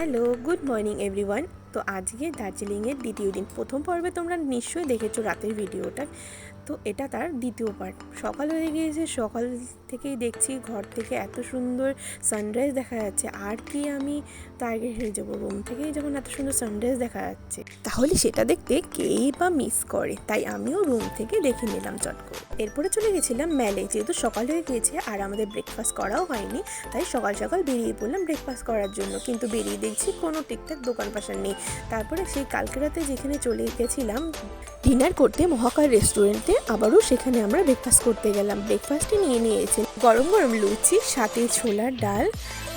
Hello, good morning everyone. তো আজকে দার্জিলিংয়ের দ্বিতীয় দিন প্রথম পর্বে তোমরা নিশ্চয়ই দেখেছ রাতের ভিডিওটা। তো এটা তার দ্বিতীয় পার্ট সকাল হয়ে গিয়েছে, সকাল থেকেই দেখছি ঘর থেকে এত সুন্দর সানরাইজ দেখা যাচ্ছে। আর কি আমি টার্গেট হয়ে যাব? রুম থেকেই যখন এত সুন্দর সানরাইজ দেখা যাচ্ছে। তাহলে সেটা দেখতে কেই বা মিস করে? তাই আমিও রুম থেকে দেখে নিলাম চট করে। এরপরে চলে গেছিলাম মেলে। যেহেতু সকাল হয়ে গিয়েছে আর আমাদের ব্রেকফাস্ট করাও হয়নি, তাই সকাল সকাল বেরিয়ে পড়লাম ব্রেকফাস্ট করার জন্য। কিন্তু বেরিয়ে দেখছি কোনো ঠিকঠাক দোকান পাশার নেই। তারপরে সেই কালকে রাতে যেখানে চলে গেছিলাম ডিনার করতে মহাকাল রেস্টুরেন্টে আবারও সেখানে আমরা ব্রেকফাস্ট করতে গেলাম। ব্রেকফাস্টে নিয়ে নিয়েছি। গরম গরম লুচি, সাথে ছোলার ডাল।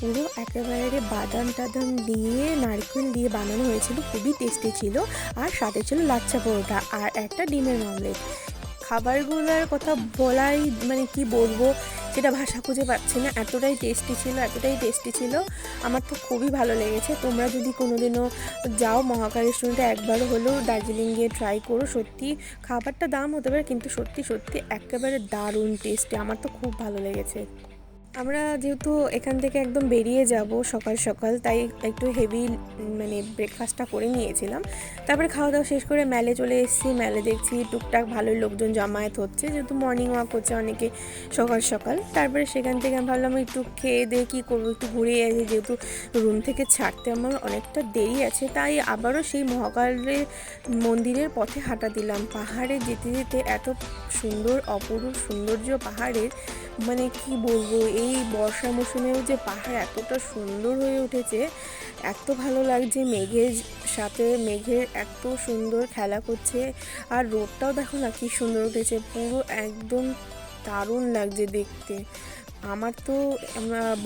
পুরো একেবারে বাদাম টাদাম দিয়ে, নারকেল দিয়ে বানানো হয়েছিল। খুবই টেস্টি ছিল। আর সাথে ছিল লাচ্চা পরোটা আর একটা ডিমের অমলেট খাবারগুলোর কথা বলাই মানে কি বলব সেটা ভাষা খুঁজে পাচ্ছি না, এতটাই টেস্টি ছিল, এতটাই টেস্টি ছিল। আমার তো খুবই ভালো লেগেছে। তোমরা যদি কোনোদিনও যাও মহাকাল রেস্টুরেন্টে একবার হলেও দার্জিলিং গিয়ে ট্রাই করো, সত্যি খাবারটা দাম হতে পারে, কিন্তু সত্যি সত্যি একেবারে দারুণ টেস্টি আমার তো খুব ভালো লেগেছে। আমরা যেহেতু এখান থেকে একদম বেরিয়ে যাব সকাল সকাল, তাই একটু হেভি মানে ব্রেকফাস্টটা করে নিয়েছিলাম। তারপরে খাওয়া দাওয়া শেষ করে মেলে চলে এসেছি। মেলে দেখছি টুকটাক ভালোই লোকজন জমায়েত হচ্ছে, যেহেতু মর্নিং ওয়াক হচ্ছে অনেকে সকাল সকাল। তারপরে সেখান থেকে আমি ভাবলাম একটু খেয়ে দিয়ে কী করব, একটু ঘুরে আসি। যেহেতু রুম থেকে ছাড়তে আমার অনেকটা দেরি আছে, তাই আবারও সেই মহাকালের মন্দিরের পথে হাঁটা দিলাম। পাহাড়ে যেতে যেতে এত সুন্দর, অপরূপ সৌন্দর্য পাহাড়ের মানে কি বলব এই বর্ষা মৌসুমেও যে পাহাড় এতটা সুন্দর হয়ে উঠেছে, এত ভালো লাগছে মেঘের সাথে, মেঘের এত সুন্দর খেলা করছে। আর রোডটাও দেখো না কি সুন্দর উঠেছে, পুরো একদম দারুণ লাগছে দেখতে। আমার তো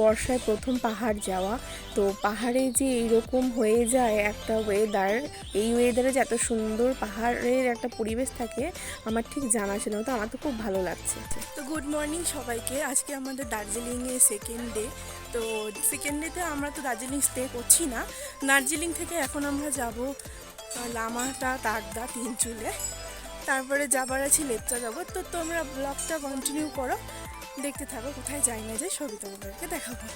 বর্ষায় প্রথম পাহাড় যাওয়া, তো পাহাড়ে যে এইরকম হয়ে যায় একটা ওয়েদার এই ওয়েদারে যে এত সুন্দর পাহাড়ের একটা পরিবেশ থাকে, আমার ঠিক জানা ছিল তো আমার তো খুব ভালো লাগছে। তো গুড মর্নিং সবাইকে, আজকে আমাদের দার্জিলিংয়ে সেকেন্ড ডে তো সেকেন্ড ডেতে আমরা তো দার্জিলিং স্টে করছি না, দার্জিলিং থেকে এখন আমরা যাব লামাটা তাকদা তিন চুলে তারপরে যাবার আছে লেপচা যাব তো তোমরা ব্লগটা কন্টিনিউ করো দেখতে থাকো, কোথায় যাই না যাই, সবই তোমাদেরকে দেখাবো।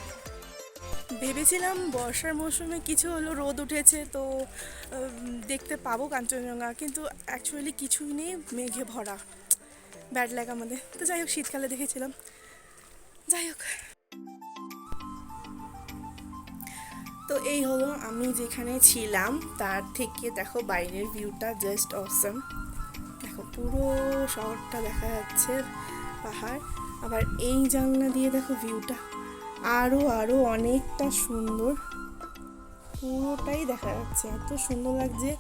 ভেবেছিলাম বর্ষার মৌসুমে কিছু হলো, রোদ উঠেছে, তো দেখতে পাবো কাঞ্চনজঙ্ঘা, কিন্তু অ্যাকচুয়ালি কিছুই নেই, মেঘে ভরা। ব্যাড লাগ আমাদের। তো যাই হোক, শীতকালে দেখেছিলাম। যাই হোক। তো এই হলো আমি যেখানে ছিলাম, তার থেকে দেখো বাইরের ভিউটা জাস্ট অসম দেখো পুরো শহরটা দেখা যাচ্ছে, পাহাড়। আবার এই জানলা দিয়ে দেখো ভিউটা আরও আরও অনেকটা সুন্দর। পুরোটাই দেখা যাচ্ছে। এত সুন্দর লাগছে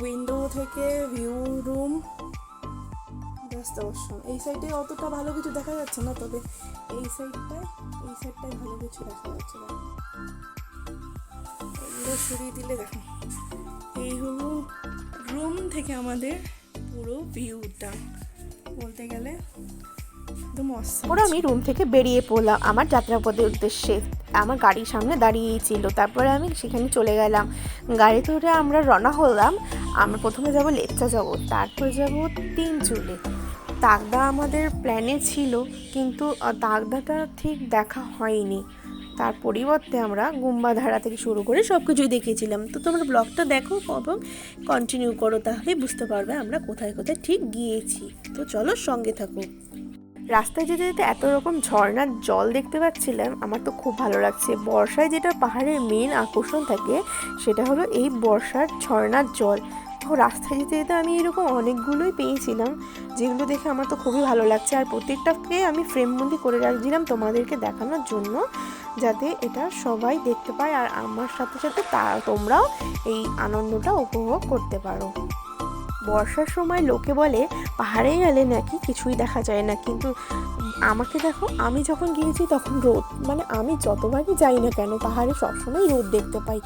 উইন্ডো থেকে ভিউ রুম এই সাইডে অতটা ভালো কিছু দেখা যাচ্ছে না, তবে এই সাইডটা এই সাইডটায় ভালো কিছু দেখা যাচ্ছে। এগুলো সরিয়ে দিলে দেখো। এই হলো রুম থেকে আমাদের পুরো ভিউটা বলতে গেলে ওরা আমি রুম থেকে বেরিয়ে পড়লাম। আমার যাত্রাপথের উদ্দেশ্যে। আমার গাড়ির সামনে দাঁড়িয়েই ছিল। তারপরে আমি সেখানে চলে গেলাম। গাড়ি ধরে আমরা রওনা হলাম। আমরা প্রথমে যাব লেপচা যাব তারপর যাব তিন চুলে তাগদা আমাদের প্ল্যানে ছিল, কিন্তু তাগদাটা ঠিক দেখা হয়নি। তার পরিবর্তে আমরা গুম্বাধারা থেকে শুরু করে সব কিছুই দেখিয়েছিলাম। তো তোমরা ব্লগটা দেখো এবং কন্টিনিউ করো তাহলে বুঝতে পারবে আমরা কোথায় কোথায় ঠিক গিয়েছি। তো চলো সঙ্গে থাকো। রাস্তায় যেতে যেতে এত রকম ঝর্ণার জল দেখতে পাচ্ছিলাম, আমার তো খুব ভালো লাগছে। বর্ষায় যেটা পাহাড়ের মেন আকর্ষণ থাকে, সেটা হলো এই বর্ষার ঝর্ণার জল। রাস্তায় যেতে যেতে আমি এরকম অনেকগুলোই পেয়েছিলাম, যেগুলো দেখে আমার তো খুবই ভালো লাগছে। আর প্রত্যেকটাকে আমি ফ্রেমবন্দি করে রাখছিলাম তোমাদেরকে দেখানোর জন্য, যাতে এটা সবাই দেখতে পায়। আর আমার সাথে সাথে তা তোমরাও এই আনন্দটা উপভোগ করতে পারো। বর্ষার সময় লোকে বলে, পাহাড়ে গেলে নাকি কিছুই দেখা যায় না। কিন্তু আমাকে দেখো, আমি যখন গিয়েছি তখন রোদ মানে আমি যতবারই যাই না কেন, পাহাড়ে সবসময় রোদ দেখতে পাই।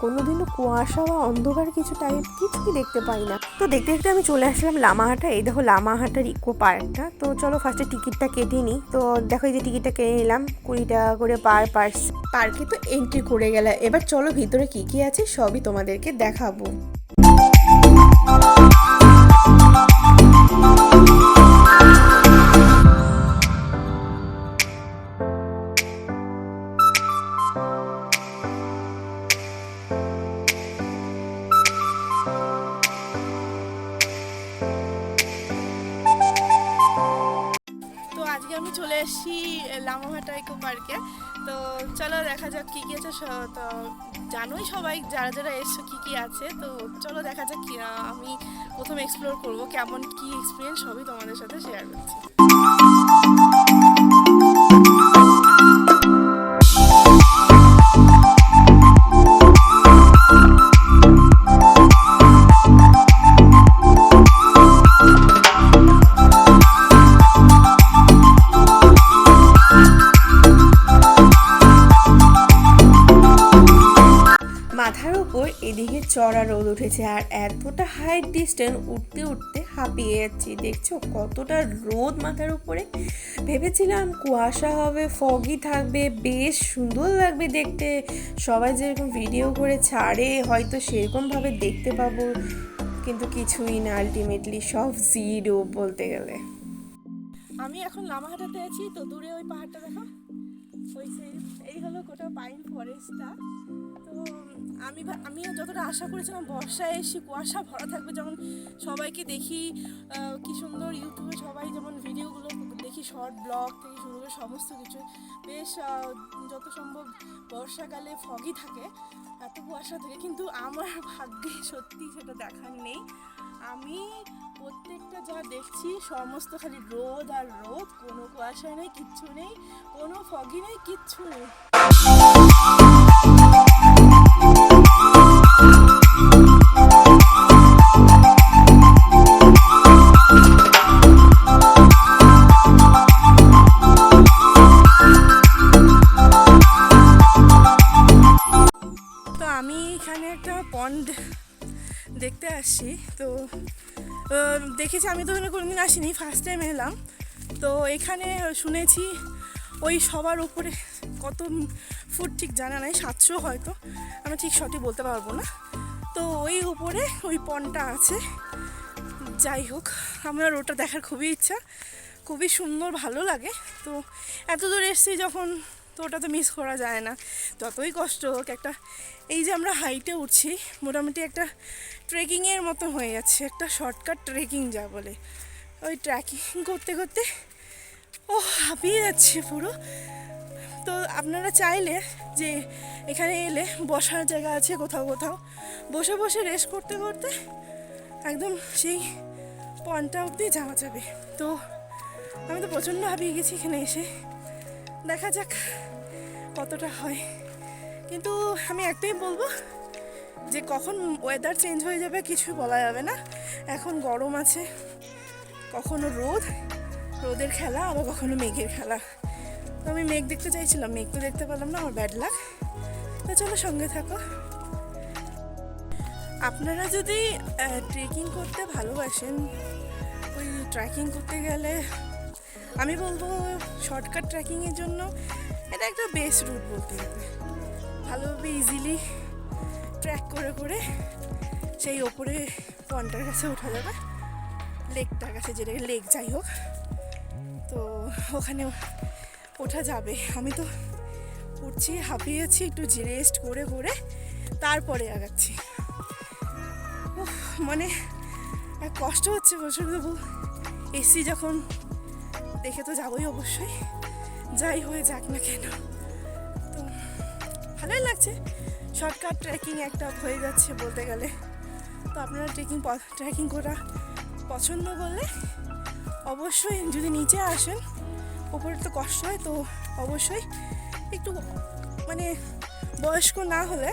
কোনোদিনও কুয়াশা বা অন্ধকার কিছু টাইপ কিছুই দেখতে পাই না। তো দেখতে দেখতে আমি চলে আসলাম লামাহাটা, এই দেখো লামাহাটার ইকো পার্কটা তো চলো ফার্স্টে টিকিটটা কেটে নিই। তো দেখো এই যে টিকিটটা কেটে নিলাম, কুড়ি টাকা করে পার পার্স পার্কে তো এন্ট্রি করে গেলে। এবার চলো ভিতরে কি কি আছে সবই তোমাদেরকে দেখাবো। আসছি প্রথমে এক্সপ্লোর করব কেমন কি এক্সপিরিয়েন্স সবই তোমাদের সাথে শেয়ার করছি। এতটা হাইট ডিস্টেন্স উঠতে উঠতে হাঁপিয়ে যাচ্ছি। দেখছ? কতটা রোদ মাথার উপরে। ভেবেছিলাম কুয়াশা হবে ফগি থাকবে, বেশ সুন্দর লাগবে দেখতে। সবাই যেরকম ভিডিও করে ছাড়ে, হয়তো সেরকমভাবে দেখতে পাবো। কিন্তু কিছুই না আলটিমেটলি সব জিরো বলতে গেলে। আমি এখন লামাহাটাতে আছি, তো দূরে ওই পাহাড়টা দেখো। ওই এই হলো গোটা পাইন ফরেস্টটা আমি ভা- আমি যতটা আশা করেছিলাম বর্ষায় এসে কুয়াশা ভরা থাকবে, যেমন সবাইকে দেখি কি সুন্দর ইউটিউবে সবাই যেমন ভিডিওগুলো দেখি শর্ট ব্লগ থেকে শুরু করে সমস্ত কিছু। বেশ যত সম্ভব বর্ষাকালে ফগি থাকে, এত কুয়াশা থাকে, কিন্তু আমার ভাগ্যে সত্যি সেটা দেখার নেই। আমি প্রত্যেকটা যা দেখছি, সমস্ত খালি রোদ আর রোদ, কোনো কুয়াশা নেই, কিচ্ছু নেই, কোনো ফগি নেই, কিচ্ছু নেই। দেখেছি, আমি তো এখানে কোনোদিন আসিনি ফার্স্ট টাইম এলাম। তো এখানে শুনেছি ওই সবার উপরে কত ফুট ঠিক জানা নাই, সাতশো হয়তো, আমি ঠিক সঠিক বলতে পারব না। তো ওই উপরে ওই পনটা আছে। যাই হোক, আমার ওটা দেখার খুবই ইচ্ছা, খুবই সুন্দর, ভালো লাগে। তো এত দূর এসছি যখন তো ওটা তো মিস করা যায় না। যতই কষ্ট হোক, একটা এই যে আমরা হাইটে উঠছি, মোটামুটি একটা ট্রেকিংয়ের মতো হয়ে যাচ্ছে, একটা শর্টকাট ট্রেকিং যা বলে। ওই ট্রেকিং করতে করতে ও হাঁপিয়ে যাচ্ছে পুরো। তো আপনারা চাইলে যে এখানে এলে বসার জায়গা আছে কোথাও কোথাও, বসে বসে রেস্ট করতে করতে একদম সেই পয়েন্টটা অবধি যাওয়া যাবে। তো আমি তো প্রচণ্ড হাঁপিয়ে গেছি এখানে এসে। দেখা যাক কতটা হয়। কিন্তু আমি একটাই বলব যে কখন ওয়েদার চেঞ্জ হয়ে যাবে কিছু বলা যাবে না। এখন গরম আছে, কখনো রোদ, রোদের খেলা, আবার কখনো মেঘের খেলা। তো আমি মেঘ দেখতে চাইছিলাম, মেঘ তো দেখতে পেলাম না, আমার ব্যাড লাগ তো চলো সঙ্গে থাকো। আপনারা যদি ট্রেকিং করতে ভালোবাসেন, ওই ট্রেকিং করতে গেলে আমি বলব শর্টকাট ট্রেকিংয়ের জন্য এটা একটা বেস্ট রুট বলতে গেলে। ভালোভাবে ইজিলি ট্র্যাক করে করে সেই ওপরে পয়েন্টের কাছে ওঠা যাবে। লেকটার কাছে যেটা লেক যাই হোক। তো ওখানে ওঠা যাবে। আমি তো উঠছি, হাঁপিয়েছি, একটু রেস্ট করে করে তারপরে আগাচ্ছি। মানে কষ্ট হচ্ছে প্রচুর দেবো এসি যখন দেখে তো যাবোই অবশ্যই। যাই হয়ে যাক না কেন। তো, ভালোই লাগছে। শর্টকাট ট্রেকিং একটা হয়ে যাচ্ছে বলতে গেলে। তো আপনারা ট্রেকিং ট্রেকিং করা পছন্দ করলে অবশ্যই যদি নিচে আসেন, ওপরে তো কষ্ট হয়, তো অবশ্যই একটু মানে বয়স্ক না হলে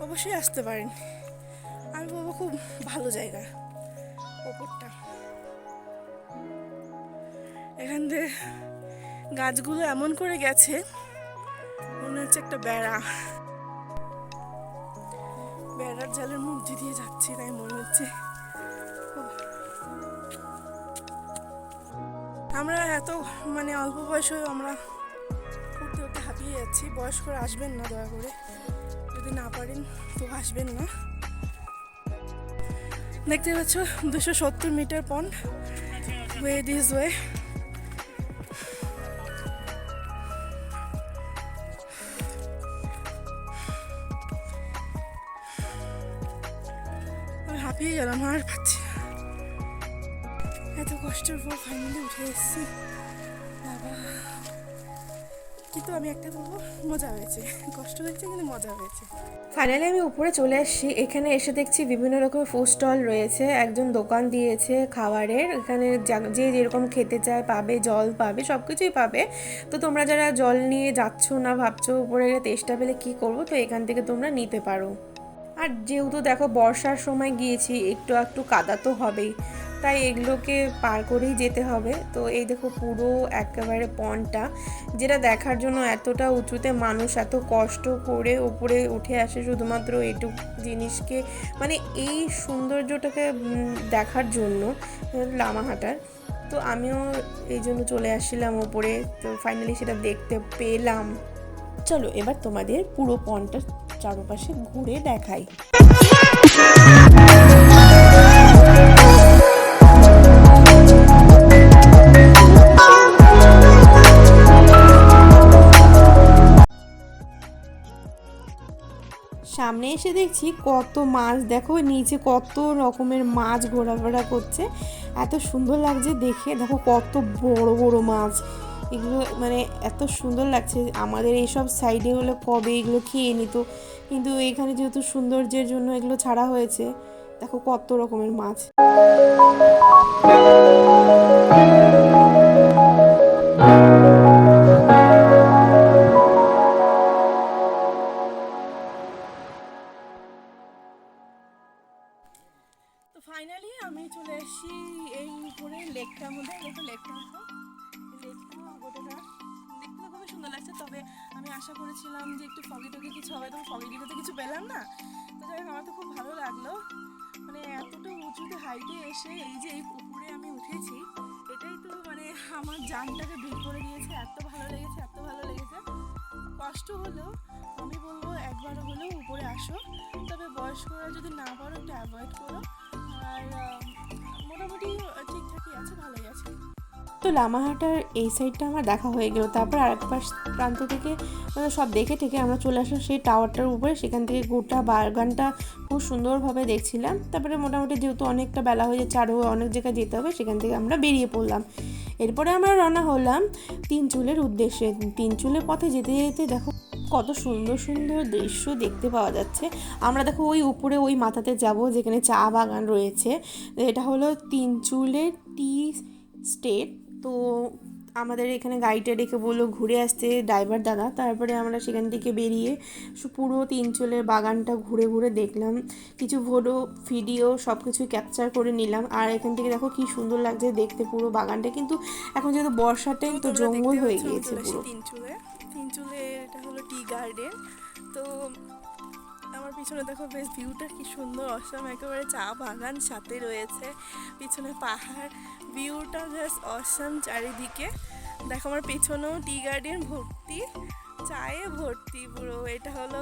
অবশ্যই আসতে পারেন। আমি বলব খুব ভালো জায়গা, ওপরটা। এখান থেকে গাছগুলো এমন করে গেছে, মনে হচ্ছে একটা বেড়া। বেড়ার জালের মধ্যে দিয়ে যাচ্ছি, তাই মনে হচ্ছে। আমরা এত মানে অল্প বয়সেও আমরা উঠতে উঠতে হাঁপিয়ে যাচ্ছি, বয়স্করা আসবেন না দয়া করে। যদি না পারেন, তো আসবেন না। দেখতে পাচ্ছ, দুশো সত্তর metre pond. Way this way গেলাম আর পাচ্ছি এত কষ্টের পর ফাইনালি উঠে এসেছি। বাবা, কিন্তু আমি একটা বলব, মজা হয়েছে। কষ্ট হয়েছে, কিন্তু মজা হয়েছে। ফাইনালি আমি উপরে চলে আসছি এখানে এসে দেখছি বিভিন্ন রকমের ফুড স্টল রয়েছে। একজন দোকান দিয়েছে খাবারের। এখানে যা- যেরকম খেতে চায় পাবে, জল পাবে সব কিছুই পাবে। তো তোমরা যারা জল নিয়ে যাচ্ছ না, ভাবছ উপরে তেষ্টা পেলে কী করব? তো এখান থেকে তোমরা নিতে পারো। আর যেহেতু দেখো বর্ষার সময় গিয়েছি, একটু একটু কাদা তো হবেই। তাই এগুলোকে পার করেই যেতে হবে। তো এই দেখো পুরো একেবারে পনটা যেটা দেখার জন্য এতটা উঁচুতে মানুষ এত কষ্ট করে উপরে উঠে আসে শুধুমাত্র এইটুক জিনিসকে মানে এই সৌন্দর্যটাকে দেখার জন্য লামাহাটার। তো আমিও এই জন্য চলে আসছিলাম ওপরে তো ফাইনালি সেটা দেখতে পেলাম। চলো, এবার তোমাদের পুরো পনটা চারপাশে ঘুরে দেখাই। সামনে এসে দেখছি কত মাছ, দেখো নিচে কত রকমের মাছ ঘোরাফেরা করছে। এত সুন্দর লাগছে দেখে, দেখো কত বড় বড় মাছ। এগুলো মানে এত সুন্দর লাগছে। আমাদের এইসব সাইডে হলে কবে এগুলো খেয়ে নিত। কিন্তু এখানে যেহেতু সৌন্দর্যের জন্য এগুলো ছাড়া হয়েছে, দেখো কত রকমের মাছ। এসে এই যে এই পুকুরে আমি উঠেছি, এটাই তো মানে আমার জানটাকে বের করে দিয়েছে, এত ভালো লেগেছে, এত ভালো লেগেছে। কষ্ট হলেও, আমি বলব একবার হলেও উপরে আসো, তবে বয়স্করা যদি না পারো একটু অ্যাভয়েড করো। আর মোটামুটি ঠিকঠাকই আছে, ভালোই আছে। তো লামাহাটার এই সাইডটা আমার দেখা হয়ে গেল। তারপর আরেক পাশ প্রান্ত থেকে মানে সব দেখে ঠেকে আমরা চলে আসলাম সেই টাওয়ারটার উপরে। সেখান থেকে গোটা বাগানটা খুব সুন্দরভাবে দেখছিলাম। তারপরে মোটামুটি যেহেতু অনেকটা বেলা হয়ে যাচ্ছে আরও অনেক জায়গায় যেতে হবে, সেখান থেকে আমরা বেরিয়ে পড়লাম। এরপরে আমরা রওনা হলাম তিন চুলের উদ্দেশ্যে। তিন চুলের পথে যেতে যেতে দেখো কত সুন্দর সুন্দর দৃশ্য দেখতে পাওয়া যাচ্ছে। আমরা দেখো ওই উপরে, ওই মাথাতে যাব যেখানে চা বাগান রয়েছে। এটা হলো তিন চুলের টি স্টেট তো আমাদের এখানে গাড়িটা রেখে বলল, ঘুরে আসতে ড্রাইভার দাদা। তারপরে আমরা সেখান থেকে বেরিয়ে পুরো তিনচলের বাগানটা ঘুরে ঘুরে দেখলাম। কিছু ফটো ভিডিও সব কিছুই ক্যাপচার করে নিলাম। আর এখান থেকে দেখো কি সুন্দর লাগছে দেখতে পুরো বাগানটা। কিন্তু এখন যেহেতু টাইম তো জঙ্গল হয়ে গিয়েছে পুরো। তিনচুলে তিনচুলে এটা হলো টি গার্ডেন তো আমার পিছনে দেখো বেশ ভিউটা কি সুন্দর, অসম একেবারে চা বাগান সাথে রয়েছে। পিছনে পাহাড় ভিউটা জাস্ট অসম চারিদিকে। দেখো আমার পেছনেও টি গার্ডেন ভর্তি, চায়ে ভর্তি পুরো। এটা হলো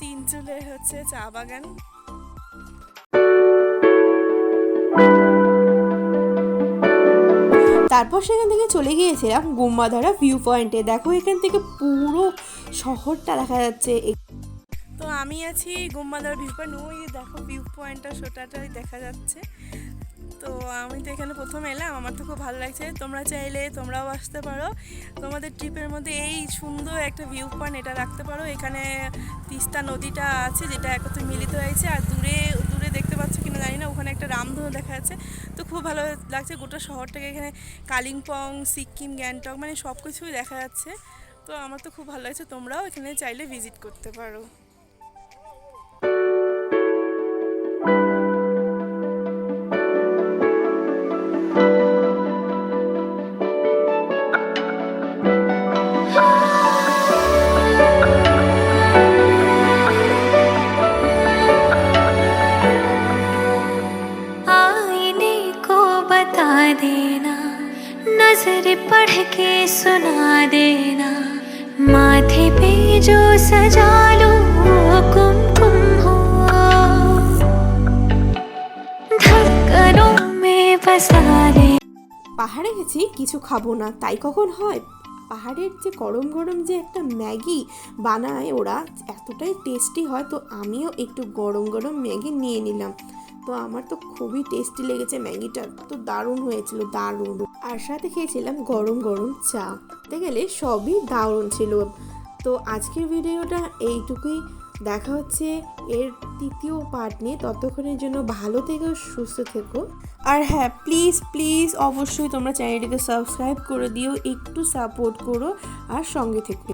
তিন তিনচুলের হচ্ছে চা বাগান। তারপর সেখান থেকে চলে গিয়েছিলাম গুম্বাধারা ভিউ পয়েন্টে দেখো এখান থেকে পুরো শহরটা দেখা যাচ্ছে। আমি আছি গোম্বাদার ভিউ পয়েন্ট ওই দেখো ভিউ পয়েন্টটা সোটাটাই দেখা যাচ্ছে। তো আমি তো এখানে প্রথম এলাম, আমার তো খুব ভালো লাগছে। তোমরা চাইলে তোমরাও আসতে পারো। তোমাদের ট্রিপের মধ্যে এই সুন্দর একটা ভিউ পয়েন্ট এটা রাখতে পারো। এখানে তিস্তা নদীটা আছে, যেটা একত্রে মিলিত হয়েছে, আর দূরে দূরে দেখতে পাচ্ছ কিনা জানি না, ওখানে একটা রামধনু দেখা যাচ্ছে। তো খুব ভালো লাগছে গোটা শহরটাকে এখানে কালিম্পং, সিকিম, গ্যাংটক মানে সব কিছুই দেখা যাচ্ছে। তো আমার তো খুব ভালো লাগছে, তোমরাও এখানে চাইলে ভিজিট করতে পারো। जो सजा लो वो कुमकुम हो धड़कनों में बसा ले পাহাড়ে গেছি কিছু খাবো না তাই কখন হয় পাহাড়ের যে গরম গরম যে একটা ম্যাগি বানায় ওরা এতটাই টেস্টি হয় তো আমিও একটু গরম গরম ম্যাগি নিয়ে নিলাম তো আমার তো খুবই টেস্টি লেগেছে ম্যাগিটা তো দারুণ হয়েছিল দারুণ আর সাথে খেয়েছিলাম গরম গরম চা বলতে গেলে সবই দারুণ ছিল তো আজকের ভিডিওটা এইটুকুই। দেখা হচ্ছে এর তৃতীয় পার্ট নিয়ে। ততক্ষণের জন্য ভালো থেকো, সুস্থ থেকো। আর হ্যাঁ প্লিজ প্লিজ অবশ্যই তোমরা চ্যানেলটিকে সাবস্ক্রাইব করে দিও, একটু সাপোর্ট করো, আর সঙ্গে থেকো।